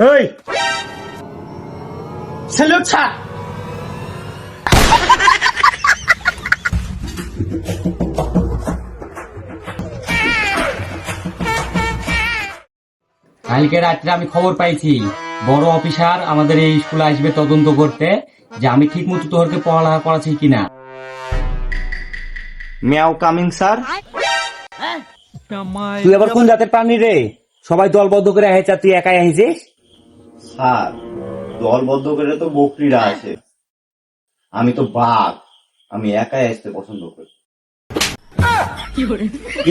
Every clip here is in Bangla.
এই! Salute sir! কালকে রাত্রে আমি খবর পাইছি বড় অফিসার আমাদের এই স্কুলে আসবে তদন্ত করতে যে আমি ঠিক মতো তোরকে পড়ালেখা করাচ্ছি কিনা। Meow coming sir. তুই আবার কোন জাতের প্রাণী রে? সবাই দলবদ্ধ করে আহেছে আর তুই একাই আহিছিস? স্যার দলবদ্ধ করে তো বকরিরা আছে। আমি তো বাঘ আমি একাই আসতে পছন্দ করি।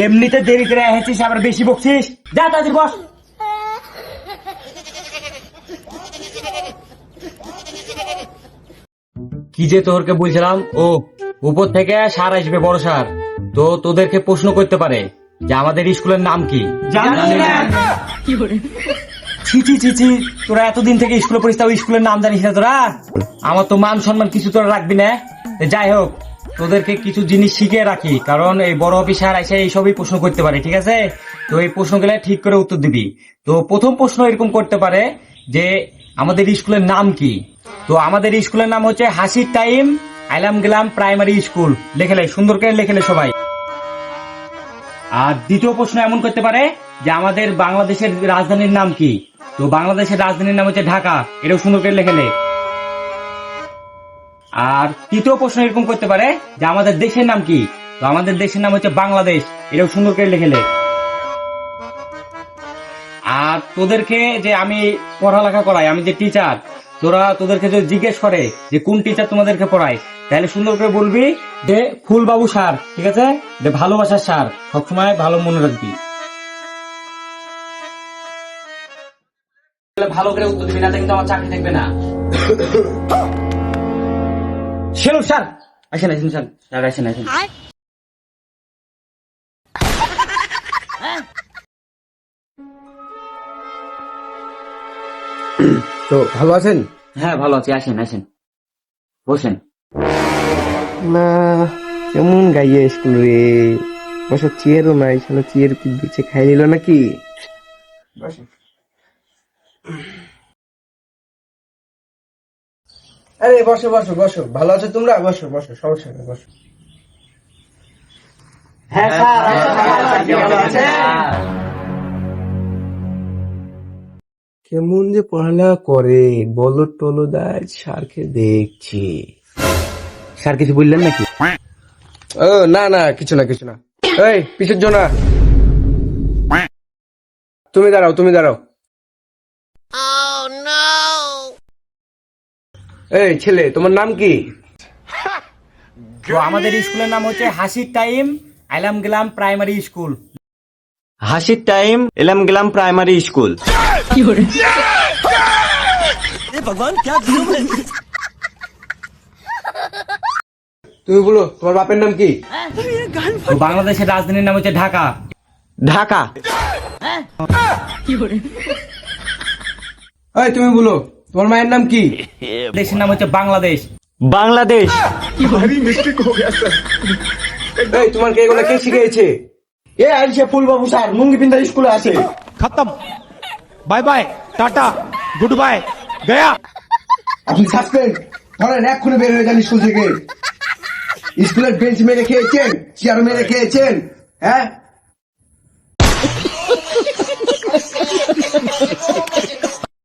এমনিতে দেরি করে আহেছিস আবার বেশি বকছিস? যা তাদের বস। কি যে তোরকে বলছিলাম? ও উপর থেকে সার আসবে বড় সার তো তোদেরকে প্রশ্ন করতে পারে যে আমাদের স্কুলের নাম কি? জানি না। ছি ছি তোরা এতদিন থেকে স্কুলে পড়িস স্কুলের নাম জানিস না তোরা? আমার তো মান সম্মান কিছু তোরা রাখবি না। যাই হোক, তোদেরকে কিছু জিনিস শিখে রাখি, কারণ এই বড় অফিসার এসে এইসবই প্রশ্ন করতে পারে, ঠিক আছে? তো এই প্রশ্নগুলো ঠিক করে উত্তর দিবি। তো প্রথম প্রশ্ন এরকম করতে পারে যে, আমাদের স্কুলের নাম কি? তো আমাদের স্কুলের নাম হচ্ছে হাসির টাইম আইলাম গেলাম প্রাইমারি স্কুল। লেখেলে সুন্দর করে লেখেলে সবাই। আর দ্বিতীয় প্রশ্ন এমন করতে পারে যে, আমাদের বাংলাদেশের রাজধানীর নাম কি? তো বাংলাদেশের রাজধানীর নাম হচ্ছে ঢাকা। এটাও সুন্দর করে লেখেলে আর তৃতীয় প্রশ্ন এরকম করতে পারে যে আমাদের দেশের নাম কি? তো আমাদের দেশের নাম হচ্ছে বাংলাদেশ। এটাও সুন্দর করে লেখেলে আর তোদেরকে যে আমি পড়ালেখা করাই, আমি যে টিচার তোরা তোদেরকে যদি জিজ্ঞেস করে যে কোন টিচার তোমাদেরকে পড়ায়, তাহলে সুন্দর করে বলবি যে ফুলবাবু স্যার, ঠিক আছে? যে ভালোবাসার সার সবসময় ভালো মনে রাখবি। ভালো করে উত্তর দিবি না কিন্তু আমার চাকরি থাকবে না। সেলু স্যার আসেন আসেন স্যার। স্যার আসেন আসেন। তো ভালো আছেন? হ্যাঁ ভালো আছি আসেন আসেন। বসেন। না কেমন গাইয়ে স্কুল রে? বসে চেয়ারও নাই শালা চেয়ার কি বিছে খাই নিল নাকি? আরে বসো বসো বসো। ভালো আছো তোমরা? বসো বসো সমস্যা নেই বসো। হ্যাঁ কেমন যে পড়ালেখা করে বলো টলো দায় সারকে দেখছি। স্যার কিছু বললেন নাকি? ও না না কিছু না কিছু না। এই পিছের জনা তুমি দাঁড়াও তুমি দাঁড়াও। এই ছেলে তোমার নাম কি? তো আমাদের স্কুলের নাম হচ্ছে হাসির টাইম আইলাম গেলাম প্রাইমারি স্কুল। হাসির টাইম এলাম গেলাম প্রাইমারি স্কুল। তুমি বলো তোমার বাপের নাম কি? তো বাংলাদেশের রাজধানীর নাম হচ্ছে ঢাকা। ঢাকা। এই তুমি বলো তোমার মায়ের নাম কি? দেশের নাম হচ্ছে বাংলাদেশ। বাংলাদেশ। এই তোমার কে এগুলো কে শিখিয়েছে? এ আইসে ফুলবাবু স্যার মুঙ্গি পিন্দা স্কুলে আছে খতম। Bye bye tata good bye Gaya. আপনি সাসপেন্ড ধরেন এক্ষুনি বের হয়ে যান স্কুল থেকে। স্কুলের বেঞ্চ মেরে খেয়েছেন চেয়ার মেরে খেয়েছেন হ্যাঁ?